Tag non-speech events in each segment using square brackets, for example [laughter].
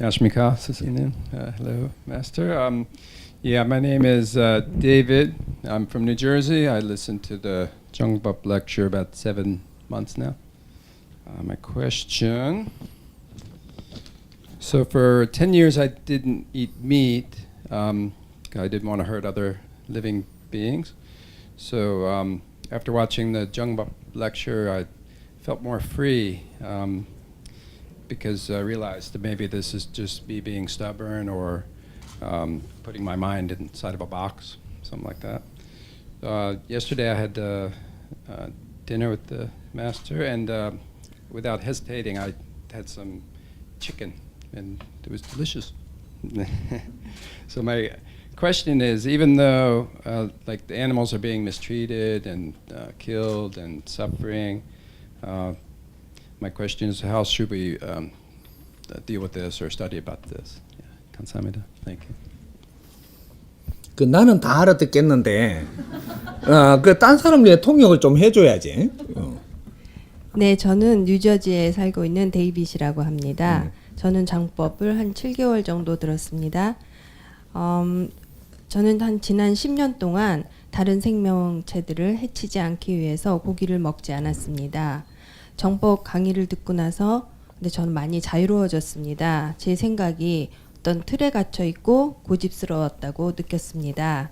Yashmika Sasinin. Uh, hello, Master. Um, yeah, my name is uh, David. I'm from New Jersey. I listened to the Jungbup lecture about seven months now. Uh, my question. So for ten years, I didn't eat meat. Um, I didn't want to hurt other living beings. So um, after watching the Jungbup lecture, I felt more free. Um, because I realized that maybe this is just me being stubborn or um, putting my mind inside of a box, something like that. Uh, yesterday I had uh, uh, dinner with the master, and uh, without hesitating, I had some chicken, and it was delicious. [laughs] so my question is, even though uh, like the animals are being mistreated and uh, killed and suffering, my question is, how should we um, deal with this or study about this? Yeah. 감사합니다. Thank you. 그 나는 다 알아듣겠는데 어 그딴 사람 왜 통역을 좀 해줘야지. 어. 네, 저는 뉴저지에 살고 있는 데이빗이라고 합니다. 저는 장법을 한 7개월 정도 들었습니다. 음, 저는 한 지난 10년 동안 다른 생명체들을 해치지 않기 위해서 고기를 먹지 않았습니다. 정법 강의를 듣고 나서 근데 저는 많이 자유로워졌습니다. 제 생각이 어떤 틀에 갇혀 있고 고집스러웠다고 느꼈습니다.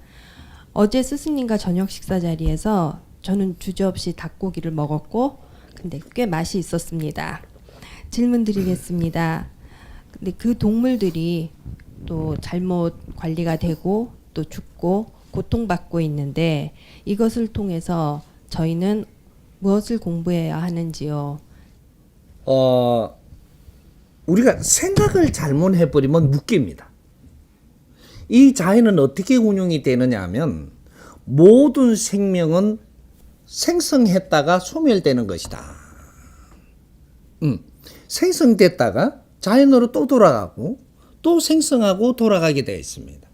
어제 스승님과 저녁 식사 자리에서 저는 주저없이 닭고기를 먹었고 근데 꽤 맛이 있었습니다. 질문 드리겠습니다. 근데 그 동물들이 또 잘못 관리가 되고 또 죽고 고통받고 있는데 이것을 통해서 저희는 무엇을 공부해야 하는지요? 어 우리가 생각을 잘못 해 버리면 묶입니다. 이 자연은 어떻게 운영이 되느냐 하면 모든 생명은 생성했다가 소멸되는 것이다. 음, 생성됐다가 자연으로 또 돌아가고 또 생성하고 돌아가게 되어 있습니다.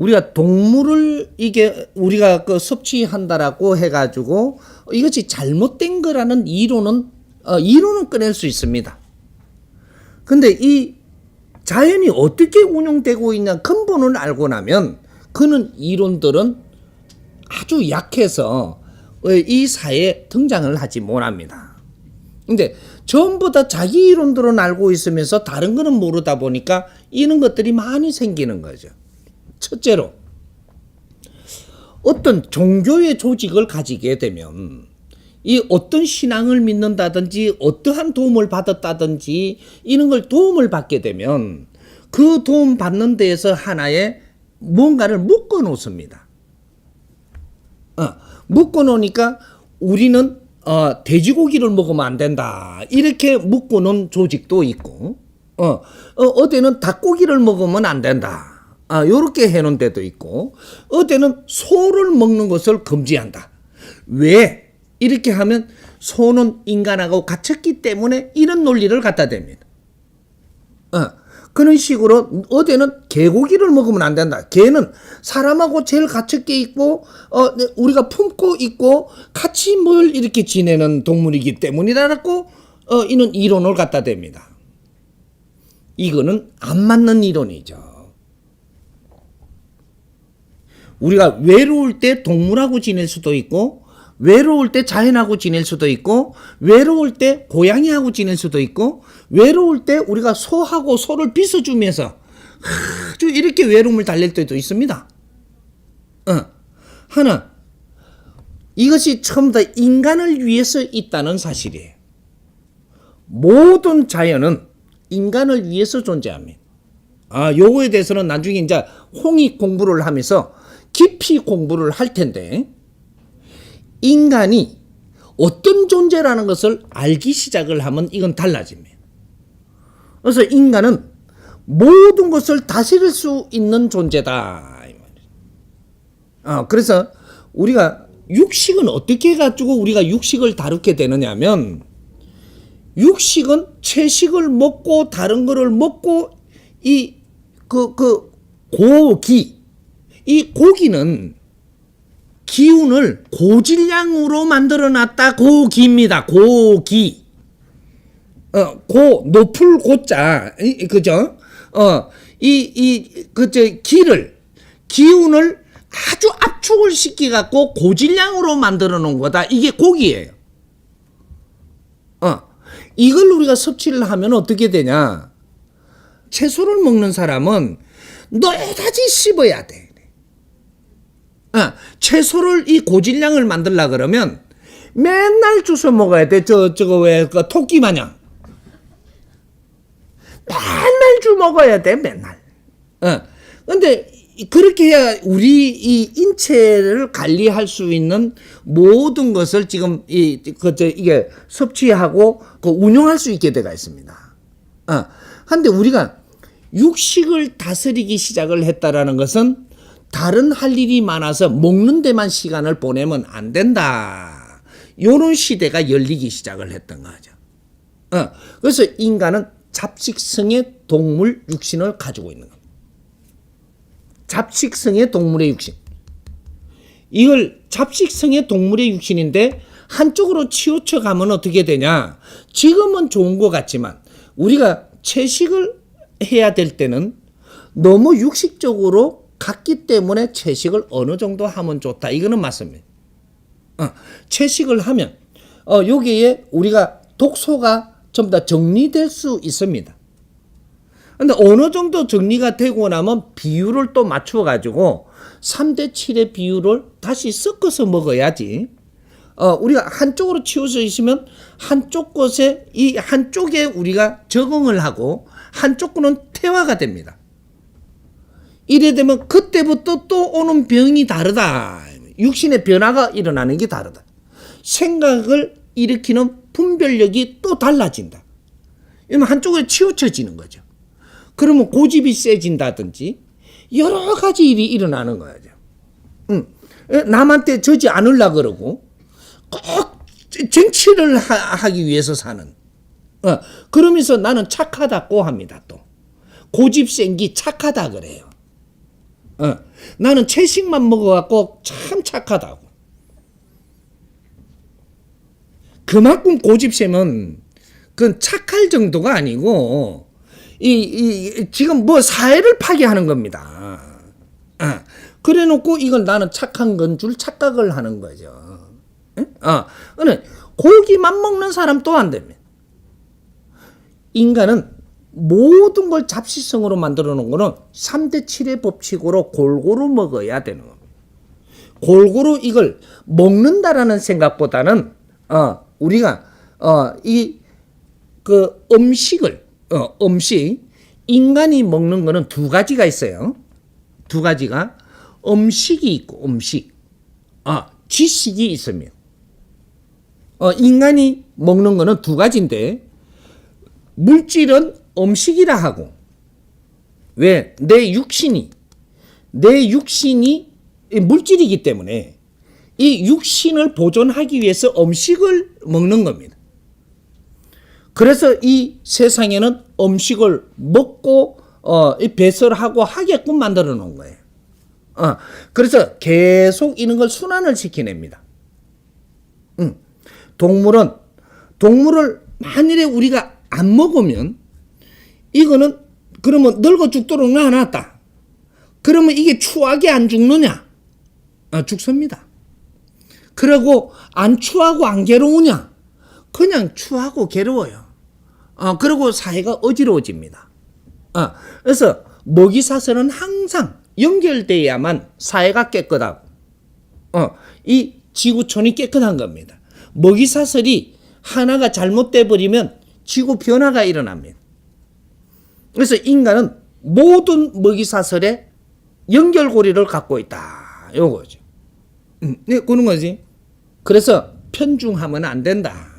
우리가 동물을 이게 우리가 그 섭취한다라고 해가지고 이것이 잘못된 거라는 이론은 어, 이론은 꺼낼 수 있습니다. 근데 이 자연이 어떻게 운영되고 있냐 근본을 알고 나면 그는 이론들은 아주 약해서 어, 이 사회에 등장을 하지 못합니다. 근데 전부 다 자기 이론들은 알고 있으면서 다른 거는 모르다 보니까 이런 것들이 많이 생기는 거죠. 첫째로 어떤 종교의 조직을 가지게 되면 이 어떤 신앙을 믿는다든지 어떠한 도움을 받았다든지 이런 걸 도움을 받게 되면 그 도움 받는 데에서 하나의 뭔가를 묶어 놓습니다. 어, 묶어 놓으니까 우리는 어, 돼지고기를 먹으면 안 된다. 이렇게 묶어 놓은 조직도 있고, 어, 어, 어디는 닭고기를 먹으면 안 된다. 아, 요렇게 해놓은 데도 있고, 어디는 소를 먹는 것을 금지한다. 왜? 이렇게 하면 소는 인간하고 갇혔기 때문에 이런 논리를 갖다 댑니다. 어, 그런 식으로 어디는 개고기를 먹으면 안 된다. 개는 사람하고 제일 가깝게 있고 어, 우리가 품고 있고 같이 뭘 이렇게 지내는 동물이기 때문이라고 어, 이는 이론을 갖다 댑니다. 이거는 안 맞는 이론이죠. 우리가 외로울 때 동물하고 지낼 수도 있고 외로울 때 자연하고 지낼 수도 있고 외로울 때 고양이하고 지낼 수도 있고 외로울 때 우리가 소하고 소를 빗어주면서 아주 이렇게 외로움을 달랠 때도 있습니다. 어. 하나 이것이 처음 다 인간을 위해서 있다는 사실이에요. 모든 자연은 인간을 위해서 존재합니다. 아, 요거에 대해서는 나중에 이제 홍익 공부를 하면서 깊이 공부를 할 텐데 인간이 어떤 존재라는 것을 알기 시작을 하면 이건 달라집니다. 그래서 인간은 모든 것을 다스릴 수 있는 존재다. 어, 그래서 우리가 육식은 어떻게 해가지고 우리가 육식을 다루게 되느냐면 육식은 채식을 먹고 다른 거를 먹고 이 그 그 고기 이 고기는 기운을 고질량으로 만들어 놨다 고기입니다. 고기. 어, 고 높을 고자 그죠? 어, 이 이 그저 기를 기운을 아주 압축을 시켜 갖고 고질량으로 만들어 놓은 거다. 이게 고기예요. 어. 이걸 우리가 섭취를 하면 어떻게 되냐? 채소를 먹는 사람은 너다지 씹어야 돼. 어, 채소를 이 고질량을 만들라 그러면 맨날 주워 먹어야 돼. 저 저거 왜 그 토끼 마냥. 맨날 주 먹어야 돼. 맨날. 어. 근데 이- 그렇게 해야 우리 이 인체를 관리할 수 있는 모든 것을 지금 이 그저 이게 섭취하고 그 운용할 수 있게 돼가 있습니다. 어. 근데 우리가 육식을 다스리기 시작을 했다라는 것은 다른 할 일이 많아서 먹는 데만 시간을 보내면 안 된다. 요런 시대가 열리기 시작을 했던 거죠. 어. 그래서 인간은 잡식성의 동물 육신을 가지고 있는 겁니다. 잡식성의 동물의 육신. 이걸 잡식성의 동물의 육신인데 한쪽으로 치우쳐 가면 어떻게 되냐? 지금은 좋은 것 같지만 우리가 채식을 해야 될 때는 너무 육식적으로 갔기 때문에 채식을 어느 정도 하면 좋다. 이거는 맞습니다. 어, 채식을 하면 어, 여기에 우리가 독소가 좀더 정리될 수 있습니다. 근데 어느 정도 정리가 되고 나면 비율을 또 맞춰 가지고 3대 7의 비율을 다시 섞어서 먹어야지. 어, 우리가 한쪽으로 치우쳐 있으면 한쪽 것에 이 한쪽에 우리가 적응을 하고 한쪽 거는 퇴화가 됩니다. 이래 되면 그때부터 또 오는 병이 다르다. 육신의 변화가 일어나는 게 다르다. 생각을 일으키는 분별력이 또 달라진다. 이러면 한쪽에 치우쳐지는 거죠. 그러면 고집이 세진다든지 여러 가지 일이 일어나는 거죠. 응. 남한테 저지 않으려 그러고 꼭 정치를 하, 기 위해서 사는. 어, 그러면서 나는 착하다고 합니다. 또 고집 센기 착하다 그래요. 어, 나는 채식만 먹어갖고 참 착하다고. 그만큼 고집세면 그건 착할 정도가 아니고 이, 이 지금 뭐 사회를 파괴하는 겁니다. 아, 그래놓고 이건 나는 착한 건 줄 착각을 하는 거죠. 예? 아, 근데 고기만 먹는 사람 또 안 됩니다. 인간은 모든 걸 잡식성으로 만들어 놓은 거는 3대 7의 법칙으로 골고루 먹어야 되는 겁니다. 골고루 이걸 먹는다라는 생각보다는 어, 우리가 어, 이그 음식을 어, 음식 인간이 먹는 거는 두 가지가 있어요. 두 가지가 음식이 있고 음식. 아, 지식이 있습니다. 어, 인간이 먹는 거는 두 가지인데 물질은 음식이라 하고 왜 내 육신이 내 육신이 이 물질이기 때문에 이 육신을 보존하기 위해서 음식을 먹는 겁니다. 그래서 이 세상에는 음식을 먹고 어, 이 배설하고 하게끔 만들어 놓은 거예요. 어, 그래서 계속 이런 걸 순환을 시켜냅니다. 음. 동물은 동물을 만일에 우리가 안 먹으면 이거는 그러면 늙어 죽도록 놔놨다. 그러면 이게 추하게 안 죽느냐? 아, 죽습니다. 그리고 안 추하고 안 괴로우냐? 그냥 추하고 괴로워요. 어, 그리고 사회가 어지러워집니다. 어, 그래서 먹이 사슬은 항상 연결돼야만 사회가 깨끗하고, 어, 이 지구촌이 깨끗한 겁니다. 먹이 사슬이 하나가 잘못돼 버리면 지구 변화가 일어납니다. 그래서 인간은 모든 먹이 사슬에 연결고리를 갖고 있다. 요거죠. 음, 네, 그런 거지. 그래서 편중하면 안 된다.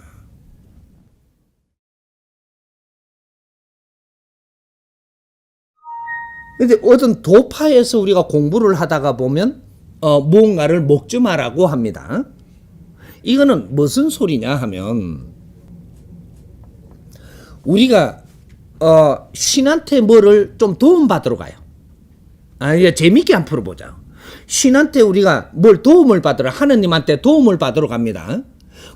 근데 어떤 도파에서 우리가 공부를 하다가 보면 어, 무언가를 먹지 마라고 합니다. 이거는 무슨 소리냐 하면 우리가 어, 신한테 뭐를 좀 도움 받으러 가요. 아, 이게 재밌게 한 풀어보자. 신한테 우리가 뭘 도움을 받으러 하느님한테 도움을 받으러 갑니다.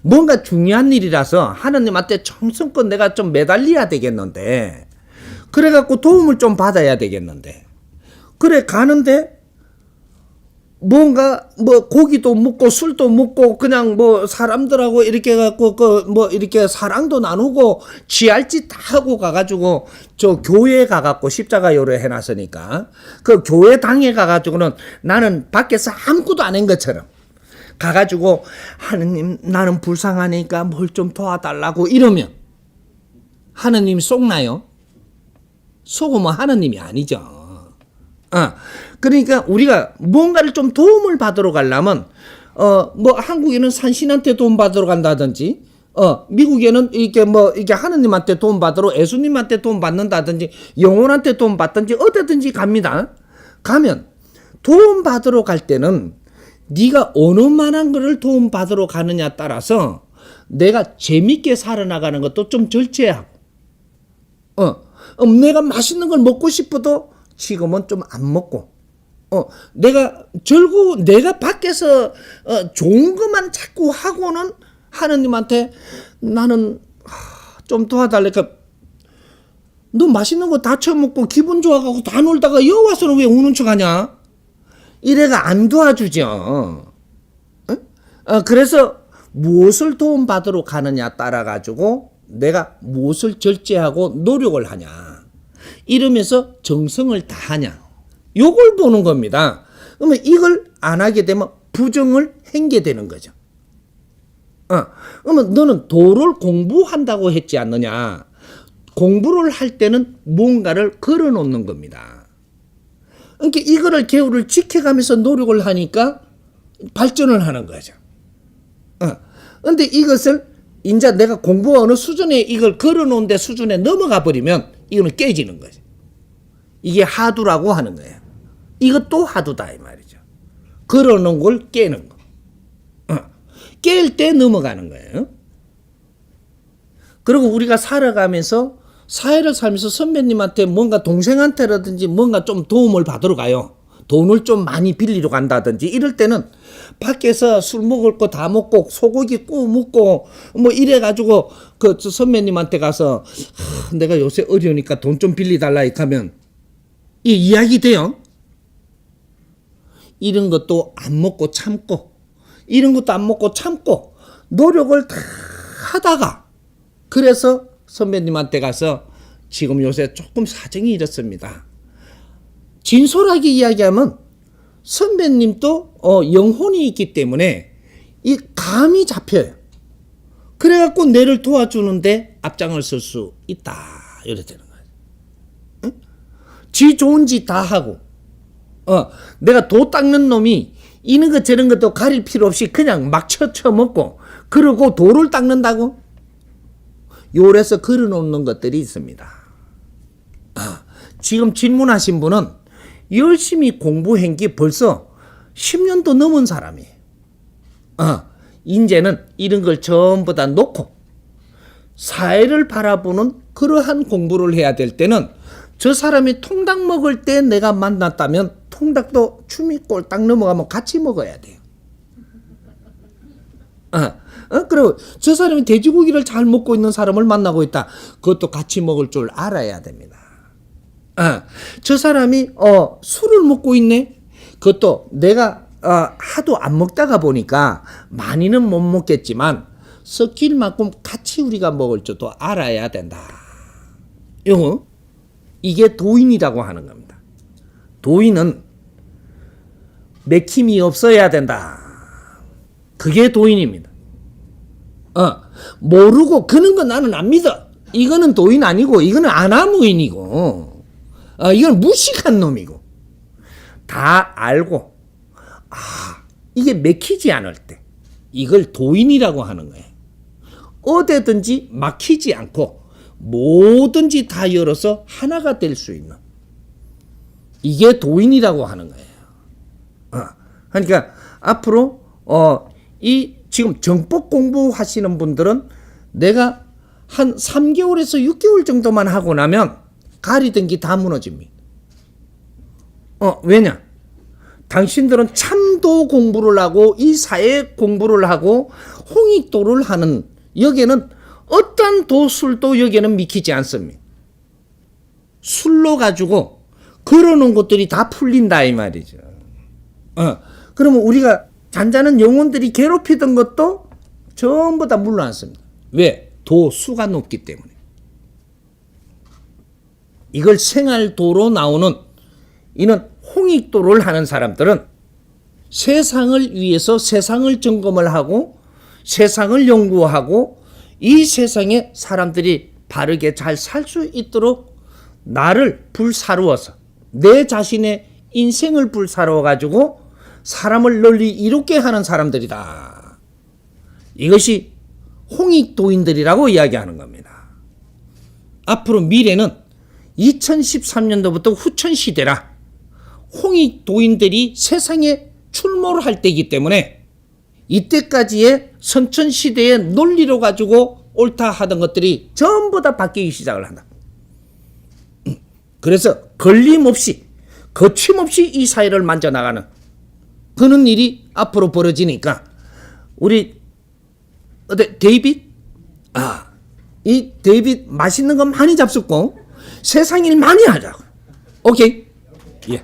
뭔가 중요한 일이라서 하느님한테 정성껏 내가 좀 매달려야 되겠는데 그래갖고 도움을 좀 받아야 되겠는데 그래 가는데 뭔가 뭐 고기도 먹고 술도 먹고 그냥 뭐 사람들하고 이렇게 갖고 그 뭐 이렇게 사랑도 나누고 취할 짓 다 하고 가가지고 저 교회에 가갖고 십자가 요를 해놨으니까 그 교회 당에 가가지고는 나는 밖에서 아무것도 안 한 것처럼 가가지고 하느님 나는 불쌍하니까 뭘 좀 도와달라고 이러면 하느님이 속나요? 속으면 하느님이 아니죠. 어, 그러니까 우리가 뭔가를 좀 도움을 받으러 가려면 어 뭐 한국에는 산신한테 도움 받으러 간다든지 어 미국에는 이렇게 뭐 이게 하느님한테 도움 받으러 예수님한테 도움 받는다든지 영혼한테 도움 받든지 어디든지 갑니다. 가면 도움 받으러 갈 때는 네가 어느 만한 거를 도움 받으러 가느냐 따라서 내가 재밌게 살아나가는 것도 좀 절제하고 어, 어, 내가 맛있는 걸 먹고 싶어도 지금은 좀 안 먹고, 어, 내가 즐거워, 내가 밖에서 어, 좋은 것만 자꾸 하고는 하느님한테 나는 하, 좀 도와달라니까. 너 맛있는 거 다 처먹고 기분 좋아가고 다 놀다가 여 와서는 왜 우는 척하냐? 이래가 안 도와주죠. 응? 어, 그래서 무엇을 도움받으러 가느냐 따라 가지고 내가 무엇을 절제하고 노력을 하냐 이러면서 정성을 다하냐 요걸 보는 겁니다. 그러면 이걸 안 하게 되면 부정을 행게 되는 거죠. 어, 그러면 너는 도를 공부한다고 했지 않느냐? 공부를 할 때는 뭔가를 걸어 놓는 겁니다. 그러니까 이거를 개우를 지켜가면서 노력을 하니까 발전을 하는 거죠. 어. 근데 이것을 이제 내가 공부 어느 수준에 이걸 걸어 놓은 데 수준에 넘어가 버리면 이거는 깨지는 거죠. 이게 하두라고 하는 거예요. 이것도 하두다 이 말이죠. 걸어 놓은 걸 깨는 거. 어. 깰때 넘어가는 거예요. 그리고 우리가 살아가면서 사회를 살면서 선배님한테 뭔가 동생한테라든지 뭔가 좀 도움을 받으러 가요. 돈을 좀 많이 빌리러 간다든지 이럴 때는 밖에서 술 먹을 거 다 먹고 소고기 구워 먹고 뭐 이래 가지고 그저 선배님한테 가서 하, 내가 요새 어려우니까 돈 좀 빌리 달라 이렇게 하면 이 이야기 돼요. 이런 것도 안 먹고 참고 이런 것도 안 먹고 참고 노력을 다 하다가 그래서 선배님한테 가서 지금 요새 조금 사정이 이렇습니다. 진솔하게 이야기하면 선배님도 어, 영혼이 있기 때문에 이 감이 잡혀요. 그래갖고 내를 도와주는데 앞장을 쓸 수 있다. 이래 되는 거예요. 응? 지 좋은 짓다 하고, 어, 내가 도 닦는 놈이 이런 것 저런 것도 가릴 필요 없이 그냥 막 쳐쳐 먹고, 그러고 도를 닦는다고? 요래서 걸어놓는 것들이 있습니다. 아, 지금 질문하신 분은 열심히 공부한 게 벌써 10년도 넘은 사람이에요. 아, 이제는 이런 걸 전부 다 놓고 사회를 바라보는 그러한 공부를 해야 될 때는 저 사람이 통닭 먹을 때 내가 만났다면 통닭도 춤이 꼴딱 넘어가면 같이 먹어야 돼요. 어, 어? 그리고 저 사람이 돼지고기를 잘 먹고 있는 사람을 만나고 있다. 그것도 같이 먹을 줄 알아야 됩니다. 어, 저 사람이 어, 술을 먹고 있네. 그것도 내가 어, 하도 안 먹다가 보니까 많이는 못 먹겠지만 섞일 만큼 같이 우리가 먹을 줄도 알아야 된다. 요거 이게 도인이라고 하는 겁니다. 도인은 맥힘이 없어야 된다. 그게 도인입니다. 어, 모르고 그는 건 나는 안 믿어. 이거는 도인 아니고 이거는 아나무인이고 어, 이건 무식한 놈이고 다 알고 아 이게 맥히지 않을 때 이걸 도인이라고 하는 거예요. 어디든지 막히지 않고 뭐든지 다 열어서 하나가 될 수 있는 이게 도인이라고 하는 거예요. 어, 그러니까 앞으로 어, 이 지금 정법 공부하시는 분들은 내가 한 3개월에서 6개월 정도만 하고 나면 가리던 게 다 무너집니다. 어, 왜냐? 당신들은 참도 공부를 하고 이 사회 공부를 하고 홍익도를 하는 여기에는 어떤 도술도 여기에는 미키지 않습니다. 술로 가지고 걸어놓은 것들이 다 풀린다 이 말이죠. 어, 그러면 우리가 잔잔한 영혼들이 괴롭히던 것도 전부 다 물러났습니다. 왜? 도수가 높기 때문에. 이걸 생활도로 나오는 이는 홍익도를 하는 사람들은 세상을 위해서 세상을 점검을 하고 세상을 연구하고 이 세상에 사람들이 바르게 잘 살 수 있도록 나를 불사루어서 내 자신의 인생을 불사루어 가지고 사람을 널리 이롭게 하는 사람들이다. 이것이 홍익도인들이라고 이야기하는 겁니다. 앞으로 미래는 2013년도부터 후천 시대라 홍익 도인들이 세상에 출몰을 할 때이기 때문에 이때까지의 선천 시대의 논리로 가지고 옳다 하던 것들이 전부 다 바뀌기 시작을 한다. [clears throat] 그래서 걸림없이 거침없이 이 사회를 만져 나가는 그런 일이 앞으로 벌어지니까 우리 어때 데이빗 아이 데이빗 맛있는 거 많이 잡숫고 세상 일 많이 하자고 오케이 예.